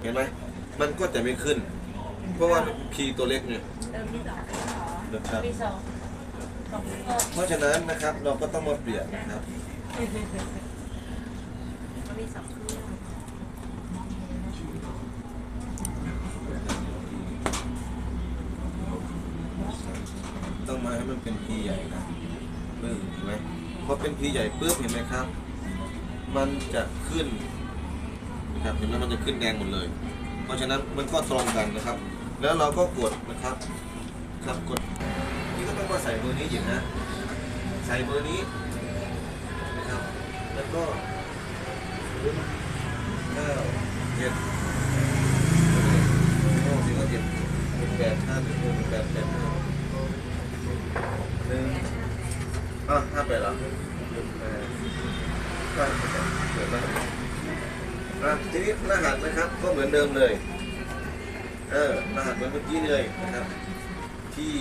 เห็นไหมมันก็จะไม่ขึ้น เพราะว่าคีย์ตัวเล็กเนี่ยเติมที่สองนะครับที่สองสองก็เพราะฉะนั้นนะครับเราก็ต้องมาเปลี่ยนนะครับก็มีสองเครื่องต้องมาให้มันเป็นพีใหญ่นะเริ่มเห็นไหมพอเป็นพีใหญ่ปุ๊บเห็นไหมครับ มันจะขึ้น นะครับเห็นไหมมันจะขึ้นแดงหมดเลย เพราะฉะนั้นมันก็ตรงกันนะครับ แล้วเราก็กดนะครับครับกดนี่ก็ต้องมาใส่เบอร์นี้อีกนะใส่เบอร์นี้นะครับแล้วก็ศูนย์เก้าเจ็ดโอ้สี่ก็เจ็ดหนึ่งแปดห้าหนึ่งหนึ่งแปดแปดห้าหนึ่งอะห้าแปดเหรอหนึ่งแปดห้าแปดเกิดมา อะทีนี้รหัสนะครับก็เหมือนเดิมเลย เออรหัสเหมือนเมื่อกี้เลยนะครับ ที่